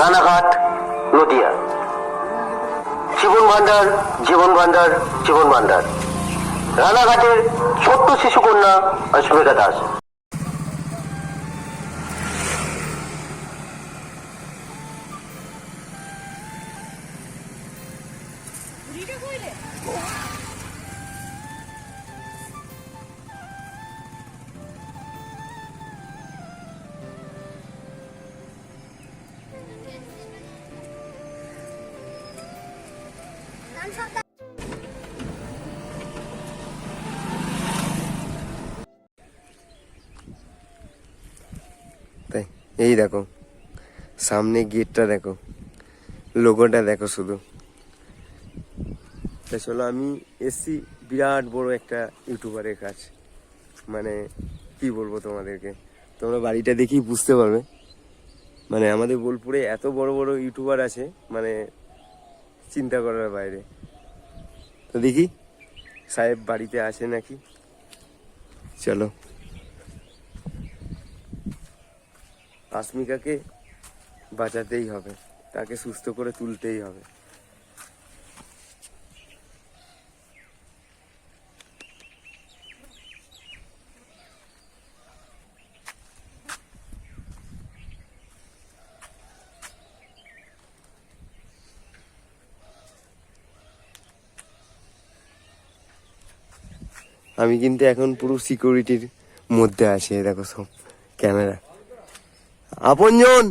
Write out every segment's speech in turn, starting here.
রানাঘাট নদিয়া। জীবন ভান্ডার জীবন ভান্ডার জীবন ভান্ডার রানাঘাটের ছোট্ট শিশুকন্যা অস্মিতা দাস। তাই, এই দেখো, সামনে গেটটা দেখো, লোগোটা দেখো শুধু। তা চলো, আমি এসছি বিরাট বড় একটা ইউটিউবারের কাজ। মানে কি বলব তোমাদেরকে? তোমরা বাড়িটা দেখেই বুঝতে পারবে। মানে আমাদের বোলপুরে এত বড় বড় ইউটিউবার আছে মানে চিন্তা করার বাইরে। তো দেখি, সাহেব বাড়িতে আছে নাকি? চলো। আসমিকাকে বাঁচাতেই হবে, তাকে সুস্থ করে তুলতেই হবে। আমি কিন্তু এখন পুরো সিকিউরিটির মধ্যে আছি দেখো সব ক্যামেরা আপনজন!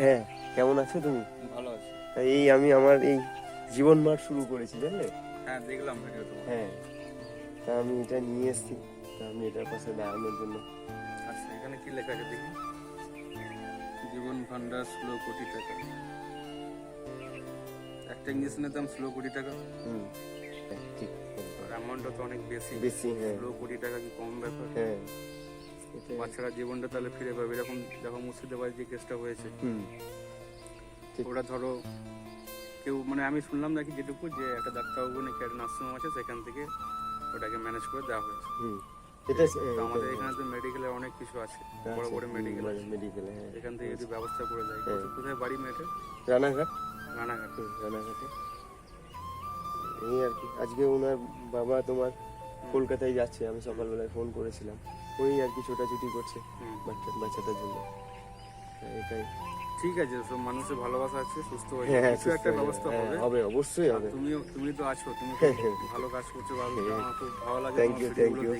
হ্যাঁ কেমন আছো তুমি? ভালো আছে। এই আমি আমার এই জীবন মাঠ শুরু করেছি জানলে? হ্যাঁ দেখলাম ভিডিও হ্যাঁ। তা আমি এটা নিয়ে এসেছি। তা আমি এটার পাশে দাঁড়ানোর জন্য। আচ্ছা এখানে কি লেখা আছে দেখি? জীবন ভান্ডার ষোলো কোটি টাকা। একটা ইঞ্জেকশনের দাম ষোলো কোটি টাকা। হুম হ্যাঁ, ঠিক অ্যামাউন্টটা তো অনেক বেশি। বেশি হ্যাঁ। ষোলো কোটি টাকা কি কম ব্যাপার? হ্যাঁ বাচ্চারা জীবনটা তাহলে ফিরে পাবে। এরকম দেখো মুর্শিদাবাদ যে কেসটা হয়েছে। ওরা ধরো কেউ মানে আমি শুনলাম নাকি যেটুকু যে একটা ডাক্তারবাবু নাকি একটা নার্সিংহোম আছে সেখান থেকে ওটাকে ম্যানেজ করে দেওয়া হয়েছে। আমাদের এখানে তো মেডিকেলে অনেক কিছু আছে। বড় বড় মেডিকেল মেডিকেলে হ্যাঁ। এখান থেকে যদি ব্যবস্থা করে দেয় হ্যাঁ। কোথায়- কোথায় বাড়ি মেয়েটের রানাঘাট? রানাঘাট। রানাঘাটে। এই আর কি। আজকে ওনার বাবা তোমার কলকাতায় যাচ্ছে। আমি সকালবেলায় ফোন করেছিলাম। ওই আর কি ছোটাছুটি করছে। বাচ্চা বাচ্চাটার জন্য। হ্যাঁ, এটাই। ঠিক আছে সব মানুষের ভালোবাসা আছে সুস্থ হয়ে হ্যাঁ হ্যাঁ, কিছু একটা ব্যবস্থা হবে হ্যাঁ, হবে। অবশ্যই হবে। তুমিও তুমি তো আছো তুমি হ্যাঁ, ভালো কাজ করছ ভালো হ্যাঁ। আমার খুব ভালো লাগে থ্যাংক ইউ থ্যাংক ইউ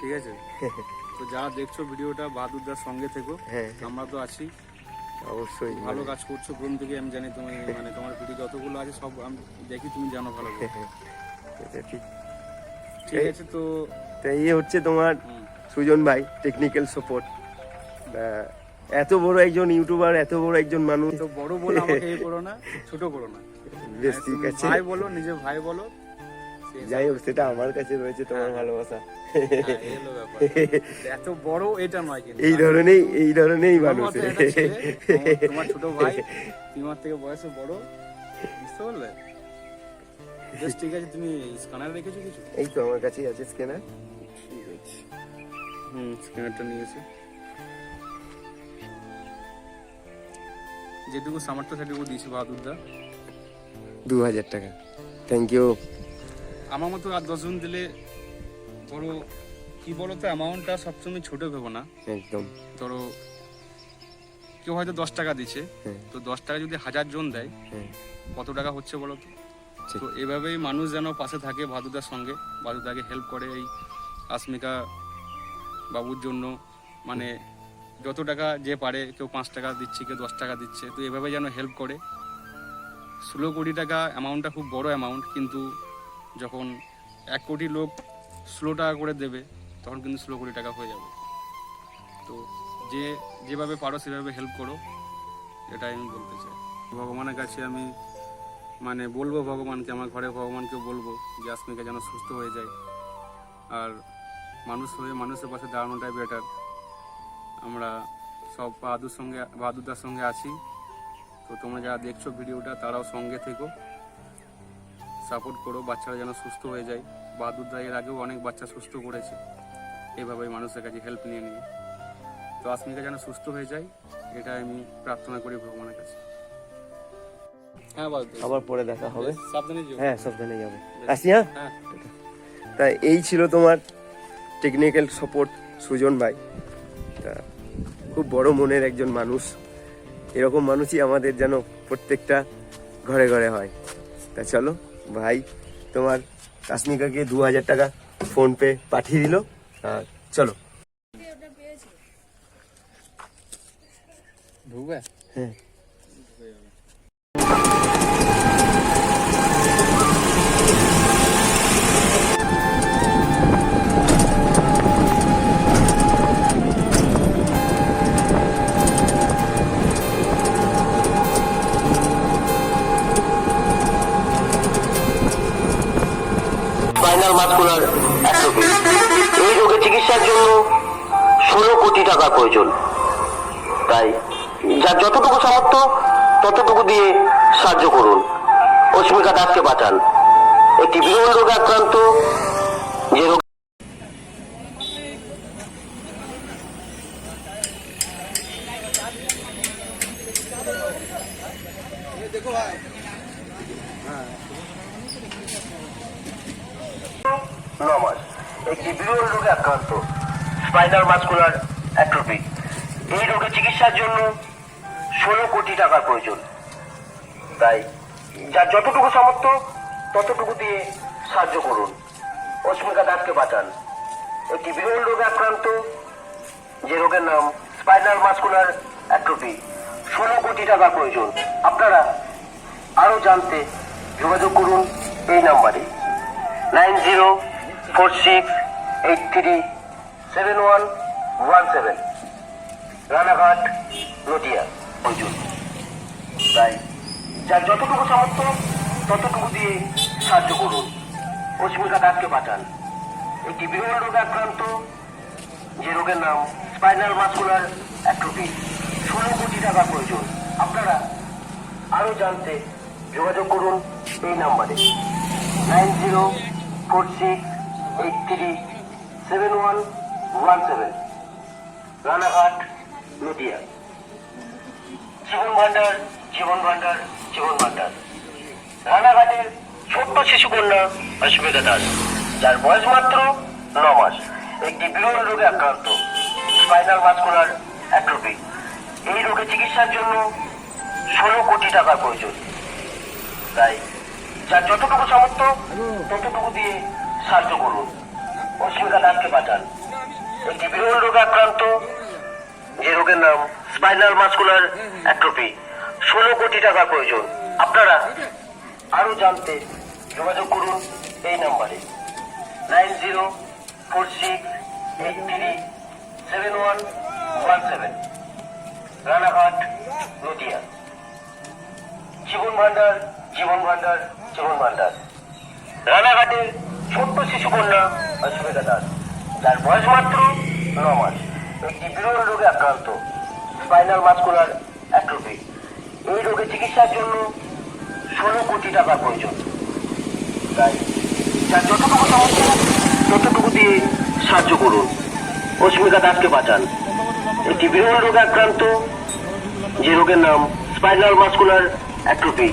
ঠিক আছে? তো যারা দেখছ ভিডিওটা বাহাদুরদার সঙ্গে থেকো। হ্যাঁ আমরা তো আছি। অবশ্যই। ভালো কাজ করছ প্রথম থেকে আমি জানি তুমি মানে তোমার ভিডিও যতগুলো আছে সব আমি দেখি তুমি জানো ভালো করে। ঠিক। ঠিক আছে তো। এই হচ্ছে তোমার সুজন ভাই টেকনিক্যাল সাপোর্ট এত বড় একজন ইউটিউবার এত বড় একজন মানুষ। তো বড় বলে আমাকে এ করো না ছোট করো না। বেশ হ্যাঁ, ঠিক আছে। ভাই বলো নিজের ভাই বলো। যাই হোক সেটা আমার কাছে রয়েছে তোমার হ্যাঁ। ভালোবাসা। হ্যাঁ, হলো ব্যাপার। এত বড় এটা নয় কিন্তু। এই ধরনেরই এই ধরনেরই মানুষ। তোমার ছোট ভাই তোমার থেকে বয়সে বড় বুঝতে পারলে? বেশ ঠিক আছে তুমি স্ক্যানার রেখেছো কিছু? এই তো আমার কাছেই আছে স্ক্যানার ঠিক আছে। হুম স্ক্যানারটা নিয়েছি। যেটুকু সামর্থ্য সেটুকু দিয়েছি বাহাদুরদা। দু হাজার টাকা। থ্যাংক ইউ আমার মতো আর দশজন দিলে ধরো কি বলো তো অ্যামাউন্টটা সবসময় ছোট ভেবো না। একদম। ধরো কেউ হয়তো দশ টাকা দিচ্ছে হ্যাঁ। তো দশ টাকা যদি হাজার জন দেয় হ্যাঁ। কত টাকা হচ্ছে বলো তো তো এভাবেই মানুষ যেন পাশে থাকে ভাদুদার সঙ্গে ভাদুদাকে হেল্প করে এই আসমিকা বাবুর জন্য। মানে যত টাকা যে পারে কেউ পাঁচ টাকা দিচ্ছে কেউ দশ টাকা দিচ্ছে তো এভাবে যেন হেল্প করে। ষোলো কোটি টাকা অ্যামাউন্টটা খুব বড় অ্যামাউন্ট কিন্তু যখন এক কোটি লোক ষোলো টাকা করে দেবে, তখন কিন্তু ষোলো কোটি টাকা হয়ে যাবে। তো যে যেভাবে পারো সেভাবে হেল্প করো, এটাই আমি বলতে চাই। ভগবানের কাছে আমি মানে বলব ভগবানকে, আমার ঘরে ভগবানকে বলব যে আসমিকা যেন সুস্থ হয়ে যায়। আর মানুষ হয়ে মানুষের পাশে দাঁড়ানোটাই বেটার আমরা সব বাহাদুর সঙ্গে, বাহাদুরদার সঙ্গে আছি। তো তোমরা যারা দেখছ ভিডিওটা তারাও সঙ্গে থেকো। সাপোর্ট করো বাচ্চারা যেন সুস্থ হয়ে যায়। বাহাদুর দা এর আগেও অনেক বাচ্চা সুস্থ করেছে। এইভাবে মানুষের কাছে হেল্প নিয়ে নিয়ে তো আসমিকা যেন সুস্থ হয়ে যায় এটা আমি প্রার্থনা করি ভগবানের কাছে। হ্যাঁ আবার পরে দেখা হবে। সাবধানে যেও। হ্যাঁ সাবধানে যাব। আসি হ্যাঁ? হ্যাঁ। তা এই ছিল তোমার টেকনিক্যাল সাপোর্ট সুজন ভাই। তা খুব বড় মনের একজন মানুষ। এরকম মানুষই আমাদের যেন প্রত্যেকটা ঘরে ঘরে হয়। তা চলো। ভাই তোমার কাশ্মিকাকে দু হাজার টাকা ফোন পে পাঠিয়ে দিল। আর চলো। হ্যাঁ। মাসকুলার অ্যাট্রোফি এই রোগের চিকিৎসার জন্য ষোলো কোটি টাকা প্রয়োজন। তাই যার যতটুকু সামর্থ্য, ততটুকু দিয়ে সাহায্য করুন। অস্মিকা দাসকে বাঁচান। একটি বিরল রোগে আক্রান্ত, যে রোগ নমাস। একটি বিরল রোগে আক্রান্ত। স্পাইনাল মাসকুলার অ্যাট্রোফি এই রোগের চিকিৎসার জন্য ষোলো কোটি টাকার প্রয়োজন। তাই যার যতটুকু সামর্থ্য, ততটুকু দিয়ে সাহায্য করুন। অস্মিকা দাসকে বাঁচান। একটি বিরল রোগে আক্রান্ত, যে রোগের নাম স্পাইনাল মাসকুলার অ্যাট্রোফি ষোলো কোটি টাকার প্রয়োজন। আপনারা আরও জানতে যোগাযোগ করুন এই নাম্বারে। Nine zero four six eight three seven one one seven Ranaghat Nadia. প্রয়োজন তাই যার যতটুকু সামর্থ্য ততটুকু দিয়ে সাহায্য করুন। অস্মিকা দাসকে বাঁচান। একটি বিরল রোগে আক্রান্ত যে রোগের নাম স্পাইনাল মাসকুলার অ্যাট্রোফি ষোলো কোটি টাকা প্রয়োজন। আপনারা আরও জানতে যোগাযোগ করুন এই নাম্বারে। Nine zero four six eight three seven one one seven Ranaghat Nadia. Jiban Bhandar Jiban Bhandar Jiban Bhandar. রানাঘাটের ছোট্ট শিশু কন্যা অস্মিতা দাস যার বয়স মাত্র ন মাস। একটি বিরল রোগে আক্রান্ত। স্পাইনাল মাসকুলার অ্যাট্রোফি এই রোগের চিকিৎসার জন্য ষোলো কোটি টাকার প্রয়োজন। তাই, যার যতটুকু সামর্থ্য, ততটুকু দিয়ে সাহায্য করুন। অস্মিতা দাসকে বাঁচান। একটি বিরল রোগে আক্রান্ত। যে রোগের নাম স্পাইনাল মাসকুলার অ্যাট্রোফি ষোলো কোটি টাকার প্রয়োজন। আপনারা আরও জানতে যোগাযোগ করুন এই নাম্বারে। Nine zero four six eight three seven one one seven. Ranaghat Nadia. Jiban Bhandar Jiban Bhandar Jiban Bhandar. রানাঘাটের ছোট্ট শিশু কন্যা। অস্মিতা দাস যার বয়স মাত্র ন মাস। একটি বিরল রোগে আক্রান্ত। স্পাইনাল মাসকুলার অ্যাট্রোফি এই রোগের চিকিৎসার জন্য ষোলো কোটি টাকা প্রয়োজন। তাই যার যতটুকু সামর্থ্য ততটুকু দিয়ে সাহায্য করুন। অস্মিকা দাসকে বাঁচান। একটি বিরল রোগে আক্রান্ত, যে রোগের নাম স্পাইনাল মাসকুলার অ্যাট্রোফি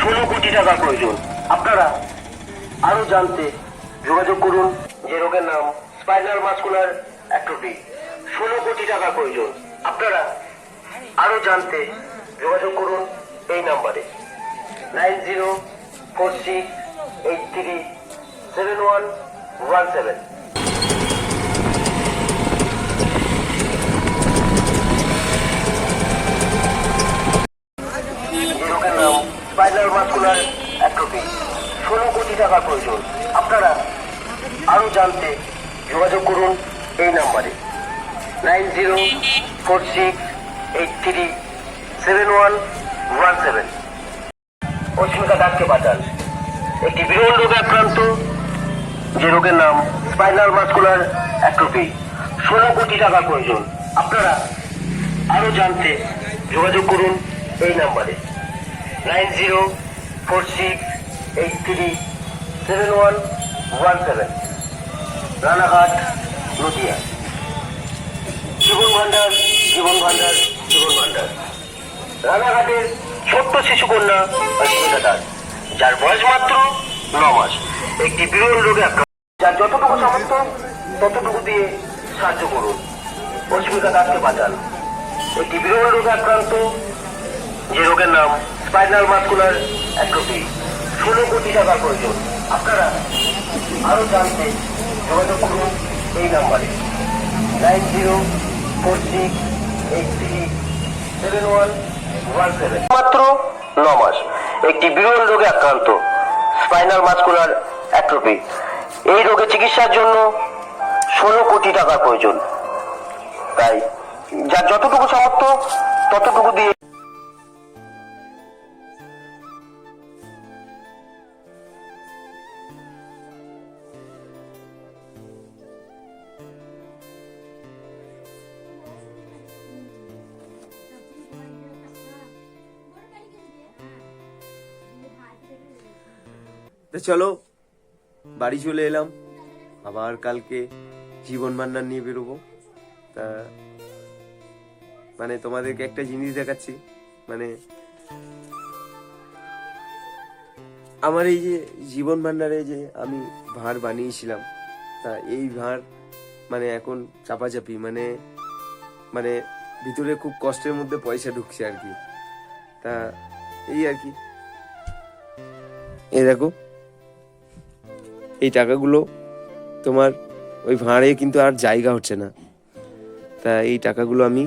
ষোলো কোটি টাকা প্রয়োজন। আপনারা আরও জানতে যোগাযোগ করুন। যে রোগের নাম স্পাইনাল মাসকুলার অ্যাট্রোফি ষোলো কোটি টাকা প্রয়োজন। আপনারা আরও জানতে যোগাযোগ করুন এই নাম্বারে। Nine zero four six eight three seven one one seven. Spinal muscular atrophy ষোলো কোটি টাকা প্রয়োজন। আপনারা আরও জানতে যোগাযোগ করুন এই নাম্বারে। Nine zero four six eight three seven one one seven. Asmita দাসকে বাঁচান। একটি বিরল রোগে আক্রান্ত। যে রোগের নাম স্পাইনাল মাসকুলার অ্যাট্রোপি। ষোলো কোটি টাকা প্রয়োজন। আপনারা আরও জানতে যোগাযোগ করুন এই নাম্বারে। Nine zero four six eight three seven one one seven. Ranaghat Nadia Jiban Bhandar Jiban Bhandar Jiban Bhandar. রানাঘাটের ছোট্ট শিশুকন্যা অস্মিতা দাস যার বয়স মাত্র ন মাস। একটি বিরল রোগে আক্রান্ত। যার যতটুকু সামর্থ্য, ততটুকু দিয়ে সাহায্য করুন। অস্মিতা দাসকে বাঁচান। একটি বিরল রোগে আক্রান্ত, যে রোগের নাম স্পাইনাল মাস্কুলার অ্যাট্রোফি ষোলো কোটি টাকার প্রয়োজন। আপনারা আরও জানতে যোগাযোগ করুন এই নাম্বারে nine zero four six eight seven মাত্র ন মাস একটি বিরল রোগে আক্রান্ত। স্পাইনাল মাস্কুলার অ্যাট্রোফি এই রোগের চিকিৎসার জন্য ষোলো কোটি টাকার প্রয়োজন। তাই যার যতটুকু সামর্থ্য ততটুকু দিয়ে তো চলো, বাড়ি চলে এলাম। আবার কালকে জীবন ভান্ডার নিয়ে বেরোবো। তা মানে তোমাদেরকে একটা জিনিস দেখাচ্ছি। মানে আমার এই যে জীবন ভান্ডারে যে আমি ভাঁড় বানিয়েছিলাম, তা এই ভাঁড় মানে এখন চাপাচাপি মানে মানে ভিতরে খুব কষ্টের মধ্যে পয়সা ঢুকছে আর কি। তা, এই আর কি। এই দেখো। এই টাকাগুলো তোমার ওই ভাঁড়ে কিন্তু আর জায়গা হচ্ছে না। তা এই টাকাগুলো আমি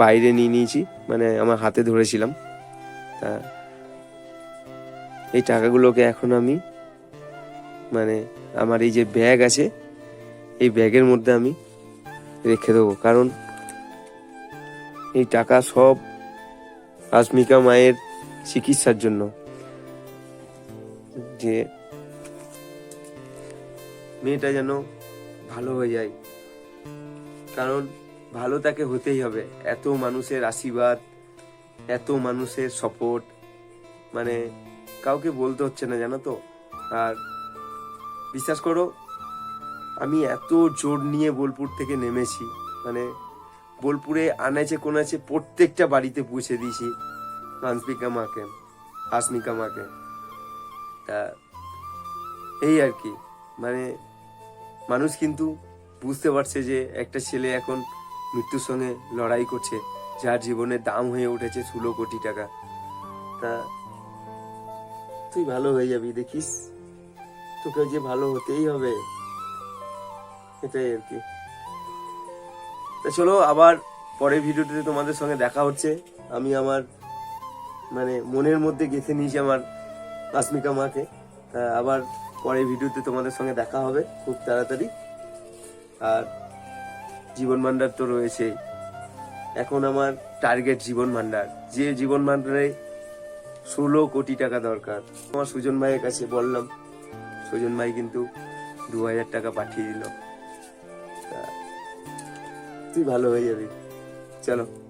বাইরে নিয়ে নিয়েছি মানে আমার হাতে ধরেছিলাম। তা এই টাকাগুলোকে এখন আমি মানে আমার এই যে ব্যাগ আছে, এই ব্যাগের মধ্যে আমি রেখে দেবো। কারণ এই টাকা সব আসমিকা মায়ের চিকিৎসার জন্য। যে মেয়েটা যেন ভালো হয়ে যায়। কারণ ভালো তাকে হতেই হবে। এত মানুষের আশীর্বাদ, এত মানুষের সাপোর্ট মানে কাউকে বলতে হচ্ছে না, জানো তো? আর বিশ্বাস করো, আমি এত জোর নিয়ে বোলপুর থেকে নেমেছি। মানে বোলপুরে আনাচে কোনাচে প্রত্যেকটা বাড়িতে পৌঁছে দিয়েছি মানসিকা মাকে, হাসমিকা মাকে। তা এই আর কি। মানে মানুষ কিন্তু বুঝতে পারছে যে একটা ছেলে এখন মৃত্যুর সঙ্গে লড়াই করছে, যার জীবনের দাম হয়ে উঠেছে ষোলো কোটি টাকা। তা তুই ভালো হয়ে যাবি, দেখিস? তোকে যে ভালো হতেই হবে, এটাই আর কি। তা চলো, আবার পরের ভিডিওটিতে তোমাদের সঙ্গে দেখা হচ্ছে। আমি আমার মানে মনের মধ্যে গেঁথে নিয়েছি আমার আসমিকা মাকে। আবার পরের ভিডিওতে তোমাদের সঙ্গে দেখা হবে খুব তাড়াতাড়ি। আর জীবন ভান্ডার তো রয়েছে। এখন আমার টার্গেট জীবন ভান্ডার। যে জীবন ভান্ডারে ষোলো কোটি টাকা দরকার। আমার সুজন ভাইয়ের কাছে বললাম, সুজন ভাই কিন্তু দু হাজার টাকা পাঠিয়ে দিল। তুই ভালো হয়ে যাবি। চলো।